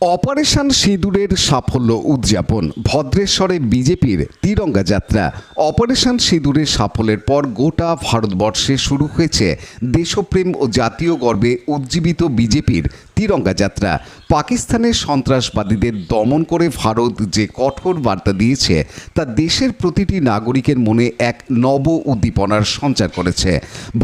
Operation সিঁদুরের সাফল্য উদযাপন। ভদ্রেশ্বরে বিজেপির তিরঙ্গা যাত্রা। অপারেশন সিঁদুরের সাফল্যের পর গোটা ভারতবর্ষে শুরু হয়েছে দেশপ্রেম ও জাতীয় গর্বে উজ্জীবিত বিজেপির তিরঙ্গা যাত্রা। পাকিস্তানের সন্ত্রাসবাদীদের দমন করে ভারত যে কঠোর বার্তা দিয়েছে, তা দেশের প্রতিটি নাগরিকের মনে এক নব উদ্দীপনার সঞ্চার করেছে।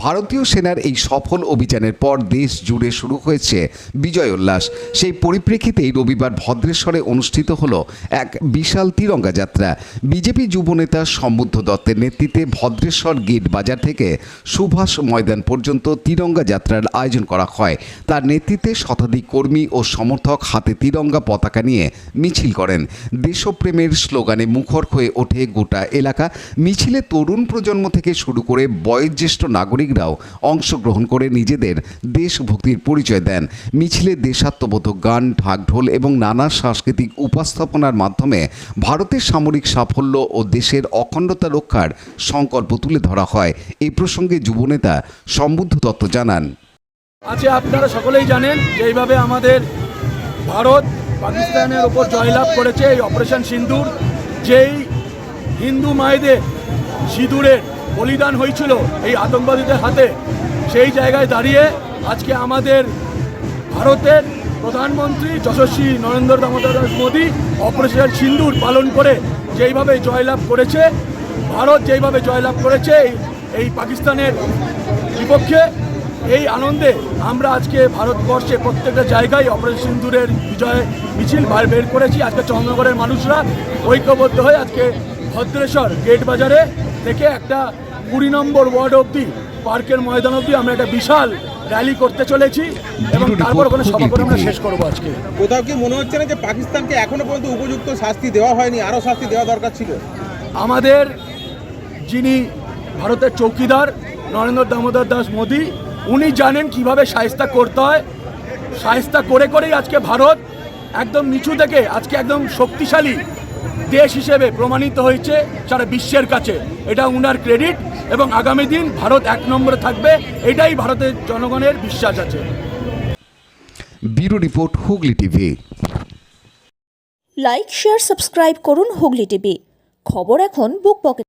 ভারতীয় সেনার এই সফল অভিযানের পর দেশ জুড়ে শুরু হয়েছে বিজয় উল্লাস। সেই পরিপ্রেক্ষিতেই রবিবার ভদ্রেশ্বরে অনুষ্ঠিত হলো এক বিশাল তিরঙ্গা যাত্রা। বিজেপি যুবনেতা সম্বুদ্ধ দত্তের নেতৃত্বে ভদ্রেশ্বর গেট বাজার থেকে সুভাষ ময়দান পর্যন্ত তিরঙ্গা যাত্রার আয়োজন করা হয়। তার নেতৃত্বে শতাধিক কর্মী ও সমর্থক হাতে তিরঙ্গা পতাকা নিয়ে মিছিল করেন। দেশপ্রেমের স্লোগানে মুখর হয়ে ওঠে গোটা এলাকা। মিছিলে তরুণ প্রজন্ম থেকে শুরু করে বয়োজ্যেষ্ঠ নাগরিকরাও অংশগ্রহণ করে নিজেদের দেশভক্তির পরিচয় দেন। মিছিলে দেশাত্মবোধক গান, ঢাকঢোল এবং নানা সাংস্কৃতিক উপস্থাপনার মাধ্যমে ভারতের সামরিক সাফল্য ও দেশের অখণ্ডতা রক্ষার সংকল্প তুলে ধরা হয়। এই প্রসঙ্গে যুবনেতা সম্বুদ্ধ দত্ত জানান। আছে আপনারা সকলেই জানেন যে এইভাবে আমাদের ভারত পাকিস্তানের ওপর জয়লাভ করেছে এই অপারেশন সিন্দুর। যেই হিন্দু মায়েদের সিঁদুরের বলিদান হয়েছিল এই আতঙ্কবাদীদের হাতে, সেই জায়গায় দাঁড়িয়ে আজকে আমাদের ভারতের প্রধানমন্ত্রী যশস্বী নরেন্দ্র দামোদর মোদী অপারেশন সিন্দুর পালন করে যেইভাবে জয়লাভ করেছে, ভারত যেইভাবে জয়লাভ করেছে এই পাকিস্তানের বিপক্ষে এই আনন্দে আমরা আজকে ভারতবর্ষে প্রত্যেকটা জায়গায় অপারেশন সিন্দুরের বিজয় মিছিল বার বের করেছি। আজকে চন্দ্রগড়ের মানুষরা ঐক্যবদ্ধ হয়ে আজকে ভদ্রেশ্বর গেট বাজারে থেকে একটা কুড়ি নম্বর ওয়ার্ড অবধি পার্কের ময়দান অবধি আমরা একটা বিশাল র্যালি করতে চলেছি এবং তারপর ওখানে সভা করে আমরা শেষ করব আজকে। কোথাও কি মনে হচ্ছে না যে পাকিস্তানকে এখনও পর্যন্ত উপযুক্ত শাস্তি দেওয়া হয়নি? আরও শাস্তি দেওয়া দরকার ছিল। আমাদের যিনি ভারতের চৌকিদার নরেন্দ্র দামোদর দাস মোদী উনি জানেন কীভাবে সায়স্তা করতে হয়। সায়স্তা করে করেই আজকে ভারত একদম নিচু থেকে আজকে একদম শক্তিশালী দেশ হিসেবে প্রমাণিত হয়েছে সারা বিশ্বের কাছে। এটা উনার ক্রেডিট এবং আগামী দিন ভারত এক নম্বরে থাকবে এটাই ভারতের জনগণের বিশ্বাস আছে। Bureau report Hooghly TV. Like share subscribe করুন হুগলি টিভি। খবর এখন বুক পকেটে